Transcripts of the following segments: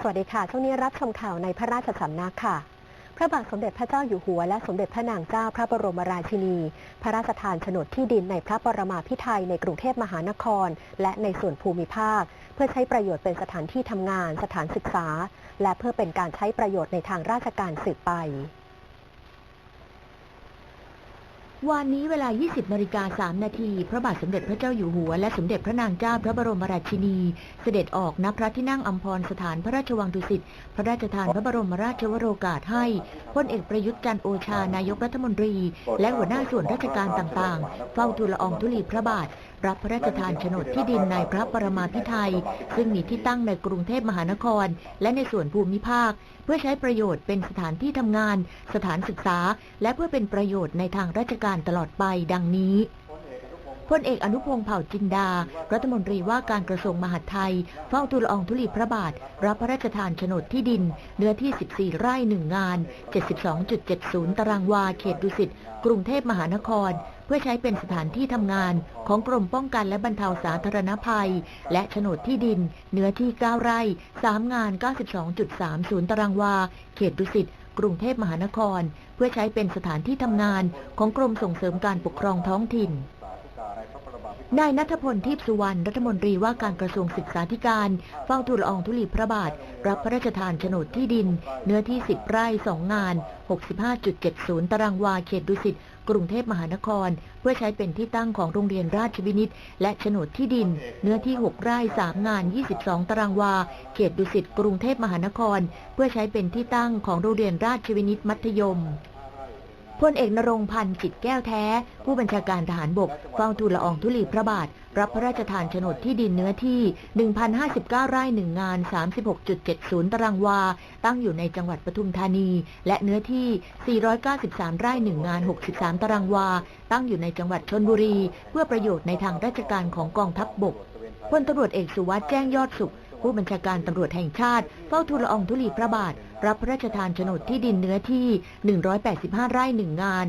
สวัสดีค่ะ ช่วงนี้รับชมข่าวในพระราชสำนักค่ะ พระบาทสมเด็จพระเจ้าอยู่หัว และสมเด็จพระนางเจ้าพระบรมราชินี พระราชทานโฉนดที่ดินในพระปรมาภิไธยในกรุงเทพมหานคร และในส่วนภูมิภาค เพื่อใช้ประโยชน์เป็นสถานที่ทำงาน สถานศึกษา และเพื่อเป็นการใช้ประโยชน์ในทางราชการสืบไป วันนี้เวลา 20นาฬิกา3นาที พระบาทสมเด็จพระเจ้าอยู่หัว และสมเด็จพระนางเจ้าพระบรมราชินี เสด็จออกณพระที่นั่งอัมพรสถานพระราชวังดุสิต พระราชทานพระบรมราชวโรกาสให้พลเอกประยุทธ์จันทร์โอชานายกรัฐมนตรี และหัวหน้าส่วนราชการต่างๆ เฝ้าทูลละอองธุลีพระบาท รับพระราชทานโฉนดที่ดินในพระปรมาภิไธยซึ่งมีที่ตั้งในกรุงเทพมหานคร และในส่วนภูมิภาค เพื่อใช้ประโยชน์เป็นสถานที่ทำงาน สถานศึกษา และเพื่อเป็นประโยชน์ในทางราชการตลอดไปดังนี้พลเอกอนุพงษ์เผ่าจินดา รัฐมนตรีว่าการกระทรวงมหาดไทย เฝ้าทูลอองธุลีพระบาท รับพระราชทานโฉนดที่ดิน เนื้อที่ 14 ไร่หนึ่งงาน 72.70 ตารางวา เขตดุสิต กรุงเทพมหานคร เพื่อใช้เป็นสถานที่ทำงานของกรมป้องกันและบรรเทาสาธารณภัย และโฉนดที่ดิน เนื้อที่ 9 ไร่ 3 งาน 92.30 ตารางวา เขตดุสิตกรุงเทพมหานคร เพื่อใช้เป็นสถานที่ทำงานของกรมส่งเสริมการปกครองท้องถิ่น นายนัทพลทิพสุวรรณรัฐมนตรีว่าการกระทรวงศึกษาธิการ เฝ้าทูลอองธุลีพระบาท รับพระราชทานโฉนดที่ดิน เนื้อที่ 10 ไร่ 2 งาน 65.70 ตารางวาเขตดุสิตกรุงเทพมหานคร เพื่อใช้เป็นที่ตั้งของโรงเรียนราชวินิต และโฉนดที่ดิน เนื้อที่ 6 ไร่ 3 งาน 22 ตารางวา เขตดุสิตกรุงเทพมหานคร เพื่อใช้เป็นที่ตั้งของโรงเรียนราชวินิตมัธยม พลเอกนรงพันธ์จิตแก้วแท้ ผู้บัญชาการทหารบกเฝ้าทูลละอองธุลีพระบาท รับพระราชทานโฉนดที่ดินเนื้อที่ 1,059 ไร่หนึ่งงาน 36.70 ตารางวา ตั้งอยู่ในจังหวัดปทุมธานี และเนื้อที่ 493 ไร่หนึ่งงาน 63 ตารางวา ตั้งอยู่ในจังหวัดชนบุรี เพื่อประโยชน์ในทางราชการของกองทัพบบกพลตำรวจเอกสุวัสด์แจ้งยอดสุข ผู้บัญชาการตำรวจแห่งชาติ เฝ้าทูลอองธุลีพระบาท รับพระราชทานโฉนดที่ดินเนื้อที่ 185 ไร่หนึ่งงาน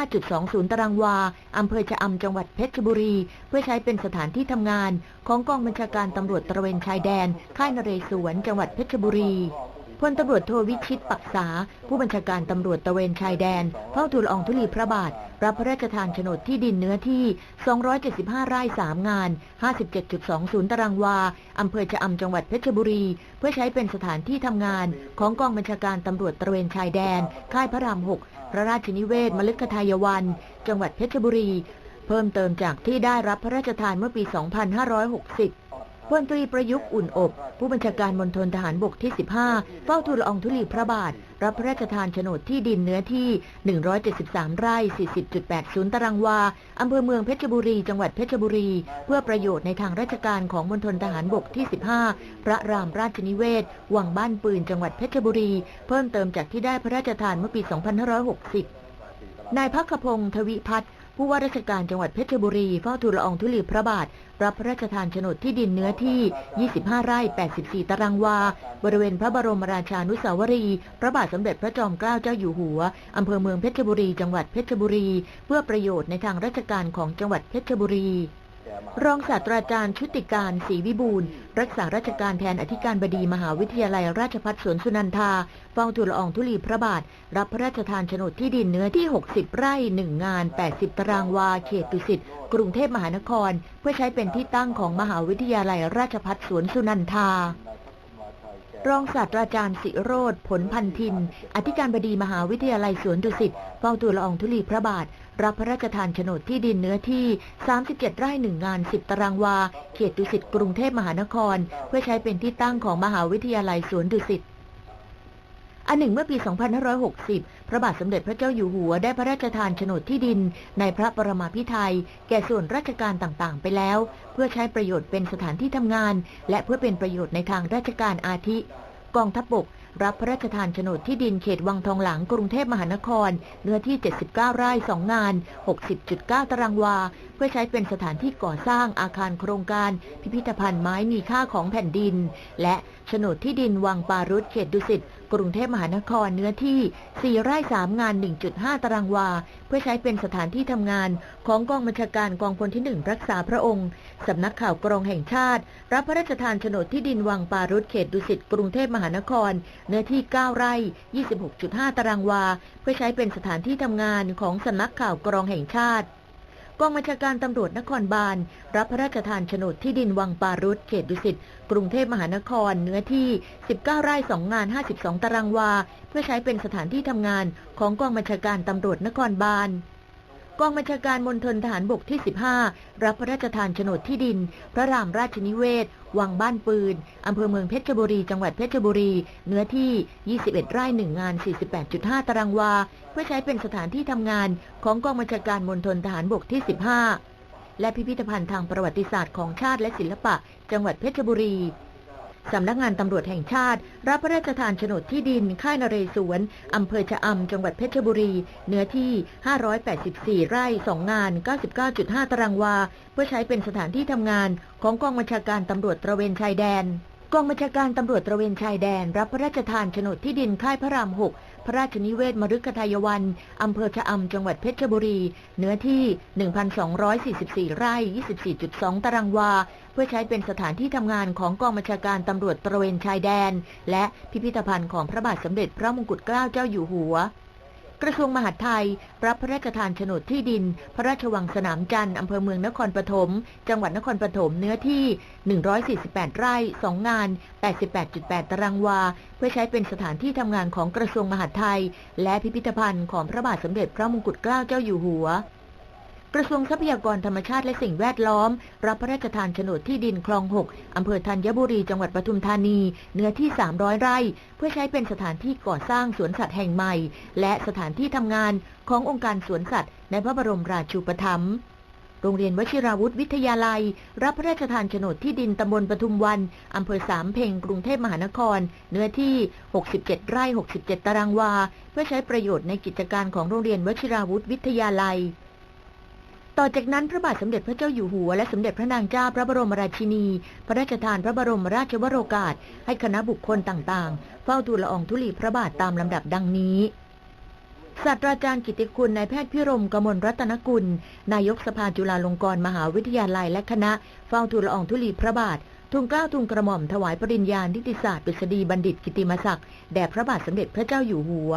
85.20 ตารางวา อำเภอชะอำจังหวัดเพชรบุรี เพื่อใช้เป็นสถานที่ทำงาน ของกองบัญชาการตำรวจตระเวนชายแดน ค่ายนเรศวรจังหวัดเพชรบุรีพลตำรวจโทวิชิตปักษา ผู้บัญชาการตำรวจตะเวนชายแดนเฝ้าทูลอองธุลีพระบาท รับพระราชทานโฉนดที่ดินเนื้อที่ 275 ไร่ 3 งาน 57.20 ตารางวา อำเภอชะอำจังหวัดเพชรบุรี เพื่อใช้เป็นสถานที่ทำงานของกองบัญชาการตำรวจตระเวนชายแดน ค่ายพระราม 6 พระราชนิเวศมฤคทายวัน จังหวัดเพชรบุรี เพิ่มเติมจากที่ได้รับพระราชทานเมื่อปี 2560 พลตรีประยุกต์อุ่นอบ ผู้บัญชาการมณฑลทหารบกที่ 15 เฝ้าทูลอองธุลีพระบาท รับพระราชทานโฉนดที่ดินเนื้อที่ 173 ไร่ 40.80 ตารางวา อำเภอเมืองเพชรบุรี จังหวัดเพชรบุรี เพื่อประโยชน์ในทางราชการของมณฑลทหารบกที่ 15 พระรามราชนิเวศ วังบ้านปืน จังหวัดเพชรบุรี เพิ่มเติมจากที่ได้พระราชทานเมื่อปี 2560นายพักขพงศ์ทวิพัฒน์ ผู้ว่าราชการจังหวัดเพชรบุรีเฝ้าทูลละอองธุลีพระบาท รับพระราชทานโฉนดที่ดินเนื้อที่ 25 ไร่ 84 ตารางวา บริเวณพระบรมราชานุสาวรีย์พระบาทสมเด็จพระจอมเกล้าเจ้าอยู่หัว อำเภอเมืองเพชรบุรี จังหวัดเพชรบุรี เพื่อประโยชน์ในทางราชการของจังหวัดเพชรบุรี รองศาสตราจารย์ชุติการศรีวิบูลรักษาราชการแทนอธิการบดีมหาวิทยาลัยราชภัฏสวนสุนันทาเฝ้าทูลละอองธุลีพระบาท รับพระราชทานโฉนดที่ดินเนื้อที่ 60 ไร่ 1 งาน 80 ตารางวา เขตดุสิตกรุงเทพมหานคร เพื่อใช้เป็นที่ตั้งของมหาวิทยาลัยราชภัฏสวนสุนันทารองศาสตราจารย์สิโรธผลพันธิน อธิการบดีมหาวิทยาลัยสวนดุสิตเฝ้าทูลละอองธุลีพระบาท รับพระราชทานโฉนดที่ดินเนื้อที่ 37 ไร่หนึ่งงาน 10 ตารางวา เขตดุสิตกรุงเทพมหานคร เพื่อใช้เป็นที่ตั้งของมหาวิทยาลัยสวนดุสิตอันหนึ่งเมื่อปี 2560 พระบาทสมเด็จพระเจ้าอยู่หัวได้พระราชทานโฉนดที่ดิน ในพระปรมาภิไธยแก่ส่วนราชการต่างๆ ไปแล้ว เพื่อใช้ประโยชน์เป็นสถานที่ทำงาน และเพื่อเป็นประโยชน์ในทางราชการอาทิ กองทัพบก รับพระราชทานโฉนดที่ดินเขตวังทองหลังกรุงเทพมหานคร เนื้อที่ 79 ไร่ 2 งาน 60.9 ตารางวา เพื่อใช้เป็นสถานที่ก่อสร้างอาคารโครงการ พิพิธภัณฑ์ไม้มีค่าของแผ่นดิน และโฉนดที่ดินวังปารุษเขตดุสิต กรุงเทพมหานครเนื้อที่ 4 ไร่ 3 งาน 1.5 ตารางวา เพื่อใช้เป็นสถานที่ทำงาน ของกองบัญชาการกองพลที่ 1 รักษาพระองค์สำนักข่าวกรองแห่งชาติ รับพระราชทานโฉนดที่ดินวังปารุษเขตดุสิตกรุงเทพมหานคร เนื้อที่ 9 ไร่ 26.5 ตารางวา เพื่อใช้เป็นสถานที่ทำงานของสำนักข่าวกรองแห่งชาติ กองบัญชาการตำรวจนครบาล รับพระราชทานโฉนดที่ดินวังปารุษเขตดุสิตกรุงเทพมหานคร เนื้อที่ 19 ไร่2งาน 52 ตารางวา เพื่อใช้เป็นสถานที่ทำงานของกองบัญชาการตำรวจนครบาล กองบัญชาการมณฑลทหารบกที่ 15 รับพระราชทานโฉนดที่ดิน พระรามราชนิเวศ วังบ้านปืน อำเภอเมืองเพชรบุรี จังหวัดเพชรบุรี เนื้อที่ 21 ไร่1งาน 48.5 ตารางวา เพื่อใช้เป็นสถานที่ทำงานของกองบัญชาการมณฑลทหารบกที่ 15 และพิพิธภัณฑ์ทางประวัติศาสตร์ของชาติและศิลปะ จังหวัดเพชรบุรี สำนักงานตำรวจแห่งชาติ รับพระราชทานโฉนดที่ดิน ค่ายนเรศวรอำเภอชะอำจังหวัดเพชรบุรี เนื้อที่ 584 ไร่ 2 งาน 99.5 ตารางวา เพื่อใช้เป็นสถานที่ทำงานของกองบัญชาการตำรวจตระเวนชายแดน กองบัญชาการตำรวจตระเวนชายแดน รับพระราชทานโฉนดที่ดินค่ายพระราม6พระราชนิเวศมฤคทายวัน อำเภอชะอำจังหวัดเพชรบุรี เนื้อที่ 1,244 ไร่ 24.2 ตารางวา เพื่อใช้เป็นสถานที่ทำงานของกองบัญชาการตำรวจตระเวนชายแดน และพิพิธภัณฑ์ของพระบาทสมเด็จพระมงกุฎเกล้าเจ้าอยู่หัว กระทรวงมหาดไทย รับพระราชทานโฉนดที่ดิน พระราชวังสนามจันทร์อำเภอเมืองนครปฐม จังหวัดนครปฐมเนื้อที่ 148 ไร่ 2 งาน 88.8 ตารางวา เพื่อใช้เป็นสถานที่ทำงานของกระทรวงมหาดไทย และพิพิธภัณฑ์ของพระบาทสมเด็จพระมงกุฎเกล้าเจ้าอยู่หัว กระทรวงทรัพยากรธรรมชาติและสิ่งแวดล้อม รับพระราชทานโฉนดที่ดินคลอง 6 อำเภอธัญบุรี จังหวัดปทุมธานี เนื้อที่ 300 ไร่ เพื่อใช้เป็นสถานที่ก่อสร้างสวนสัตว์แห่งใหม่ และสถานที่ทำงานขององค์การสวนสัตว์ ในพระบรมราชูปถัมภ์โรงเรียนวชิราวุธวิทยาลัย รับพระราชทานโฉนดที่ดินตำบลปทุมวัน อำเภอสามเพ่งกรุงเทพมหานคร เนื้อที่ 67 ไร่ 67 ตารางวา เพื่อใช้ประโยชน์ในกิจการของโรงเรียนวชิราวุธวิทยาลัย ต่อจากนั้นพระบาทสมเด็จพระเจ้าอยู่หัวและสมเด็จพระนางเจ้าพระบรมราชินี พระราชทานพระบรมราชวโรกาส ให้คณะบุคคลต่างๆ เฝ้าทูลละอองธุลีพระบาทตามลำดับดังนี้ศาสตราจารย์กิติคุณนายแพทย์พิรมกมลรัตนกุล นายกสภาจุฬาลงกรณ์มหาวิทยาลัยและคณะ เฝ้าทูลละอองธุลีพระบาททุงเกล้าทุงกระหม่อมถวายปริญญานิติศาสตร์ดุษฎีบัณฑิตกิติมศักดิ์แด่พระบาทสมเด็จพระเจ้าอยู่หัว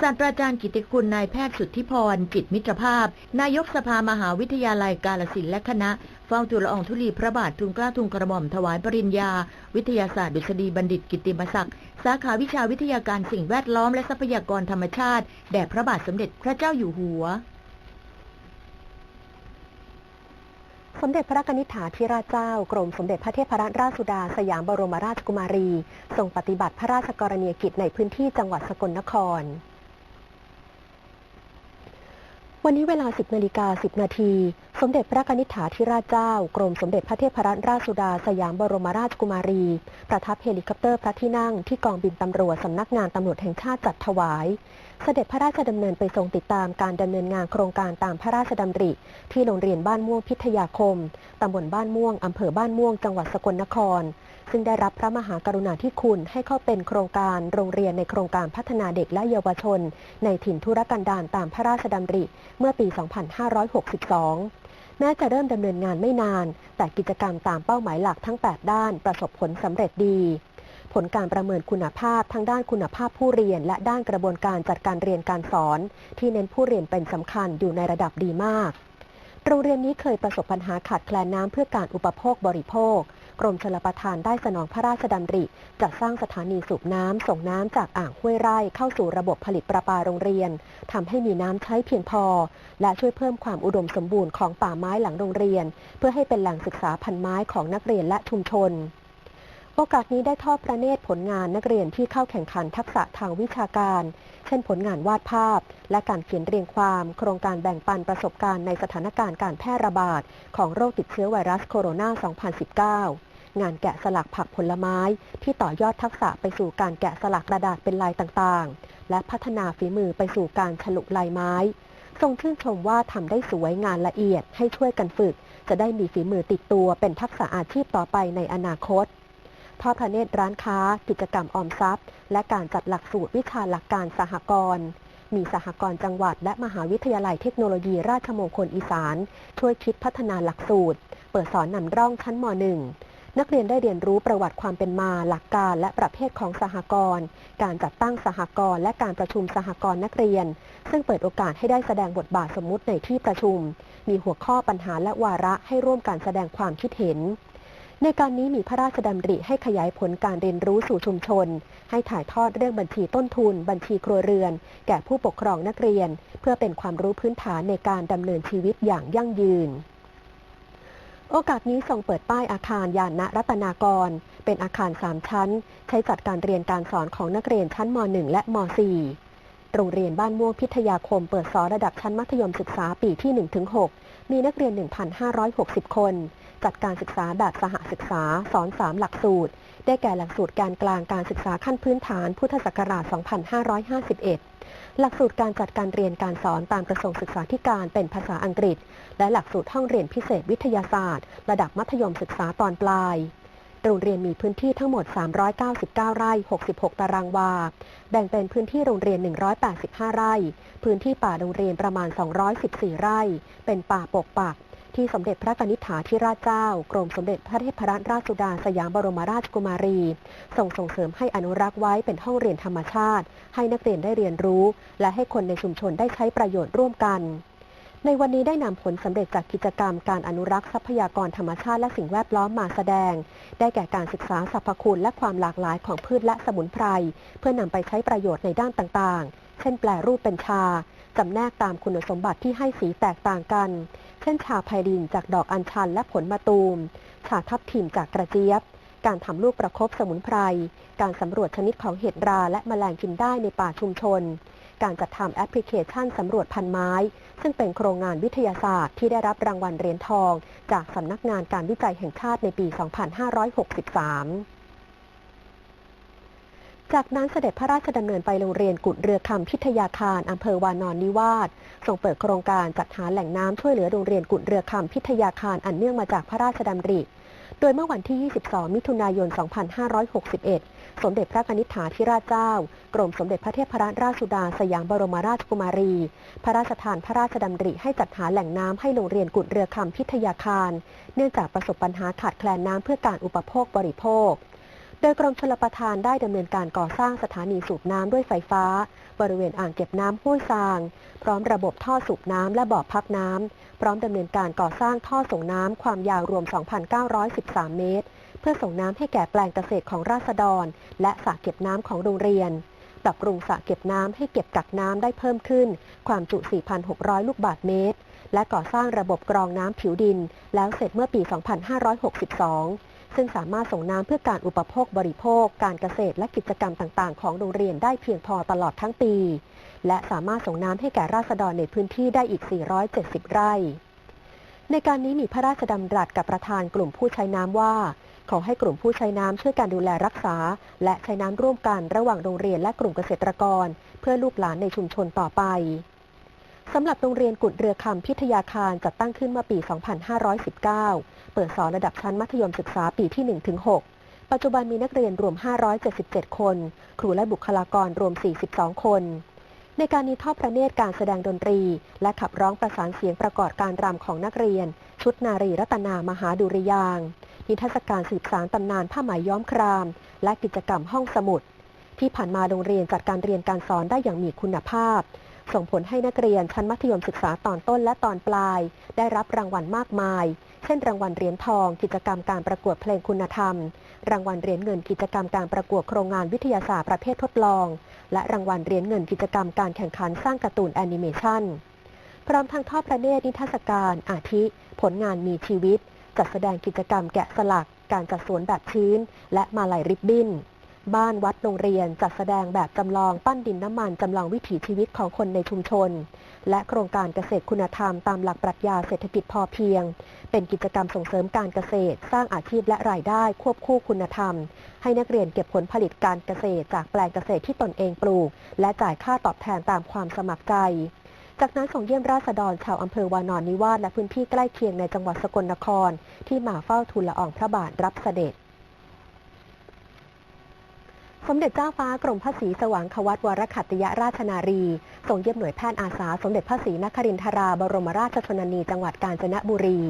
ศาสตราจารย์กิติคุณนายแพทย์สุทธิพร จิตมิตรภาพ นายกสภามหาวิทยาลัยกาลสินและคณะ เฝ้าทูลละอองธุลีพระบาททุนกล้าทุนกระหม่อมถวายปริญญา วิทยาศาสตร์ดุษฎีบัณฑิตกิติมศักดิ์สาขาวิชาวิทยาการสิ่งแวดล้อมและทรัพยากรธรรมชาติ แด่พระบาทสมเด็จพระเจ้าอยู่หัว สมเด็จพระนิษฐาธิราชเจ้า กรมสมเด็จพระเทพรัตนราชสุดาสยามบรมราชกุมารีทรงปฏิบัติพระราชกรณียกิจในพื้นที่จังหวัดสกลนคร วันนี้เวลา 10นาฬิกา10 นาที สมเด็จพระนิษฐาธิราชเจ้า กรมสมเด็จพระเทพรัตนราชสุดาสยามบรมราชกุมารี ประทับเฮลิคอปเตอร์พระที่นั่งที่กองบินตำรวจสำนักงานตำรวจแห่งชาติจัดถวาย เสด็จพระราชดำเนินไปทรงติดตามการดำเนินงานโครงการตามพระราชดำริ ที่โรงเรียนบ้านม่วงพิทยาคมตำบลบ้านม่วงอำเภอบ้านม่วงจังหวัดสกลนคร ซึ่งได้รับพระมหากรุณาธิคุณให้เข้าเป็นโครงการโรงเรียนในโครงการพัฒนาเด็กและเยาวชน ในถิ่นทุรกันดารตามพระราชดำริ เมื่อปี 2562 แม้จะเริ่มดำเนินงานไม่นาน แต่กิจกรรมตามเป้าหมายหลักทั้ง 8 ด้านประสบผลสำเร็จดี ผลการประเมินคุณภาพทั้งด้านคุณภาพผู้เรียน และด้านกระบวนการจัดการเรียนการสอน ที่เน้นผู้เรียนเป็นสำคัญอยู่ในระดับดีมาก โรงเรียนนี้เคยประสบปัญหาขาดแคลนน้ำเพื่อการอุปโภคบริโภค กรมชลประทานได้สนองพระราชดำริ จัดสร้างสถานีสูบน้ำส่งน้ำจากอ่างห้วยไร่เข้าสู่ระบบผลิตประปาโรงเรียนทำให้มีน้ำใช้เพียงพอ และช่วยเพิ่มความอุดมสมบูรณ์ของป่าไม้หลังโรงเรียน เพื่อให้เป็นแหล่งศึกษาพันไม้ของนักเรียนและชุมชนโอกาสนี้ได้ทอดพระเนตรผลงานนักเรียนที่เข้าแข่งขันทักษะทางวิชาการ เช่นผลงานวาดภาพ และการเขียนเรียงความ โครงการแบ่งปันประสบการณ์ในสถานการณ์การแพร่ระบาด ของโรคติดเชื้อไวรัสโคโรนา 2019 งานแกะสลักผักผลไม้ ที่ต่อยอดทักษะไปสู่การแกะสลักกระดาษเป็นลายต่างๆ และพัฒนาฝีมือไปสู่การฉลุลายไม้ ทรงชื่นชมว่าทำได้สวยงานละเอียดให้ช่วยกันฝึก จะได้มีฝีมือติดตัวเป็นทักษะอาชีพต่อไปในอนาคตทอดพระเนตรร้านค้า กิจกรรมออมทรัพย์ และการจัดหลักสูตรวิชาหลักการสหกรณ์มีสหกรณ์จังหวัด และมหาวิทยาลัยเทคโนโลยีราชมงคลอีสาน ช่วยคิดพัฒนาหลักสูตร เปิดสอนนำร่องชั้นม .1 นักเรียนได้เรียนรู้ประวัติความเป็นมา หลักการและประเภทของสหกรณ์ การจัดตั้งสหกรณ์และการประชุมสหกรณ์นักเรียน ซึ่งเปิดโอกาสให้ได้แสดงบทบาทสมมุติในที่ประชุม มีหัวข้อปัญหาและวาระให้ร่วมการแสดงความคิดเห็น ในการนี้มีพระราชดำริให้ขยายผลการเรียนรู้สู่ชุมชน ให้ถ่ายทอดเรื่องบัญชีต้นทุน บัญชีครัวเรือน แก่ผู้ปกครองนักเรียน เพื่อเป็นความรู้พื้นฐานในการดำเนินชีวิตอย่างยั่งยืน โอกาสนี้ส่งเปิดป้ายอาคารยานณรัตนากร เป็นอาคาร 3 ชั้น ใช้จัดการเรียนการสอนของนักเรียนชั้นม .1 และม .4 โรงเรียนบ้านม่วงพิทยาคมเปิดสอนระดับชั้นมัธยมศึกษาปีที่ 1-6 มีนักเรียน 1,560 คน จัดการศึกษาแบบสหศึกษาสอน 3 หลักสูตร ได้แก่หลักสูตรการกลางการศึกษาขั้นพื้นฐานพุทธศักราช 2551 หลักสูตรการจัดการเรียนการสอนตามกระทรวงศึกษาธิการเป็นภาษาอังกฤษ และหลักสูตรห้องเรียนพิเศษวิทยาศาสตร์ ระดับมัธยมศึกษาตอนปลายโรงเรียนมีพื้นที่ทั้งหมด 399 ไร่ 66 ตารางวา แบ่งเป็นพื้นที่โรงเรียน 185 ไร่ พื้นที่ป่าโรงเรียนประมาณ 214 ไร่ เป็นป่าปกปัก ที่สมเด็จพระนิษฐาธิราชเจ้ากรมสมเด็จพระเทพรัตนราชสุดาสยามบรมราชกุมารีส่งส่งเสริมให้อนุรักษ์ไว้เป็นห้องเรียนธรรมชาติ ให้นักเรียนได้เรียนรู้ และให้คนในชุมชนได้ใช้ประโยชน์ร่วมกัน ในวันนี้ได้นำผลสำเร็จจากกิจกรรมการอนุรักษ์ทรัพยากรธรรมชาติและสิ่งแวดล้อมมาแสดง ได้แก่การศึกษาสรรพคุณและความหลากหลายของพืชและสมุนไพรเพื่อนำไปใช้ประโยชน์ในด้านต่างๆ เช่น แปลรูปเป็นชาจำแนกตามคุณสมบัติที่ให้สีแตกต่างกัน ช่นชาไพรินจากดอกอัญชันและผลมะตูม ชาทับทิมจากกระเจี๊ยบ การทำลูกประคบสมุนไพร การสำรวจชนิดของเห็ดราและแมลงกินได้ในป่าชุมชน การจัดทำแอปพลิเคชันสำรวจพันไม้ ซึ่งเป็นโครงงานวิทยาศาสตร์ที่ได้รับรางวัลเหรียญทอง จากสำนักงานการวิจัยแห่งชาติในปี 2563 จากนั้นเสด็จพระราชดำเนินไปโรงเรียนกุดเรือคำพิทยาคารอำเภอวานอนนิวาสส่งเปิดโครงการจัดหาแหล่งน้ำช่วยเหลือโรงเรียนกุดเรือคำพิทยาคารอันเนื่องมาจากพระราชดำริ โดยเมื่อวันที่ 22 มิถุนายน 2561 สมเด็จพระนิษฐาธิราชเจ้า กรมสมเด็จพระเทพรัตนราชสุดาสยามบรมราชกุมารี พระราชทานพระราชดำริให้จัดหาแหล่งน้ำให้โรงเรียนกุดเรือคำพิทยาคาร เนื่องจากประสบปัญหาขาดแคลนน้ำเพื่อการอุปโภคบริโภค โดยกรมชลประทานได้ดำเนินการก่อสร้างสถานีสูบน้ำด้วยไฟฟ้า บริเวณอ่างเก็บน้ำห้วยซาง พร้อมระบบท่อสูบน้ำและบ่อพักน้ำพร้อมดำเนินการก่อสร้างท่อส่งน้ำความยาวรวม 2,913 เมตร เพื่อส่งน้ำให้แก่แปลงเกษตรของราษฎร และสระเก็บน้ำของโรงเรียน ปรับปรุงสระเก็บน้ำให้เก็บกักน้ำได้เพิ่มขึ้น ความจุ 4,600 ลูกบาศก์เมตร และก่อสร้างระบบกรองน้ำผิวดิน แล้วเสร็จเมื่อปี 2562 ซึ่งสามารถส่งน้ำเพื่อการอุปโภคบริโภค การเกษตรและกิจกรรมต่าง ๆ ของโรงเรียนได้เพียงพอตลอดทั้งปี และสามารถส่งน้ำให้แก่ราษฎรในพื้นที่ได้อีก 470 ไร่ ในการนี้มีพระราชดำรัสกับประธานกลุ่มผู้ใช้น้ำว่า ขอให้กลุ่มผู้ใช้น้ำช่วยการดูแลรักษา และใช้น้ำร่วมกันระหว่างโรงเรียนและกลุ่มเกษตรกร เพื่อลูกหลานในชุมชนต่อไป สำหรับโรงเรียนกุดเรือคำพิทยาคารจัดตั้งขึ้นเมื่อปี 2519 เปิดสอนระดับชั้นมัธยมศึกษาปีที่ 1-6 ปัจจุบันมีนักเรียนรวม 577 คน ครูและบุคลากรรวม 42 คน ในการนี้ทอดพระเนตรการแสดงดนตรี และขับร้องประสานเสียงประกอบการรำของนักเรียน ชุดนารีรัตนามหาดุริยางนิทรรศการสืบสารตำนานผ้าไหมย้อมคราม และกิจกรรมห้องสมุด ที่ผ่านมาโรงเรียนจัดการเรียนการสอนได้อย่างมีคุณภาพ ส่งผลให้นักเรียนชั้นมัธยมศึกษาตอนต้นและตอนปลาย ได้รับรางวัลมากมาย เช่น รางวัลเหรียญทอง กิจกรรมการประกวดเพลงคุณธรรม รางวัลเหรียญเงินกิจกรรมการประกวดโครงงานวิทยาศาสตร์ประเภททดลอง และรางวัลเหรียญเงินกิจกรรมการแข่งขันสร้างการ์ตูนแอนิเมชันพร้อมทั้งทอดพระเนตรนิทรรศการ อาทิ ผลงานมีชีวิต จัดแสดงกิจกรรมแกะสลัก การจัดสวนแบบชื้น และมาลัยริบบิ้น บ้านวัดโรงเรียนจัดแสดงแบบจำลองปั้นดินน้ำมันจำลองวิถีชีวิตของคนในชุมชน และโครงการเกษตรคุณธรรมตามหลักปรัชญาเศรษฐกิจพอเพียง เป็นกิจกรรมส่งเสริมการเกษตร สร้างอาชีพและรายได้ควบคู่คุณธรรม ให้นักเรียนเก็บผลผลิตการเกษตร จากแปลงเกษตรที่ตนเองปลูก และจ่ายค่าตอบแทนตามความสมัครใจจากนั้นส่งเยี่ยมราษฎรชาวอำเภอวานอนนิวาสและพื้นที่ใกล้เคียงในจังหวัดสกลนคร ที่มาเฝ้าทูลละอองพระบาทรับเสด็จ สมเด็จเจ้าฟ้ากรมพระศรีสว่างควัตวรคัตยราชนารีทรงเยี่ยมหน่วยแพทย์อาสา สมเด็จพระศรีนครินทราบรมราชชนนีจังหวัดกาญจนบุรี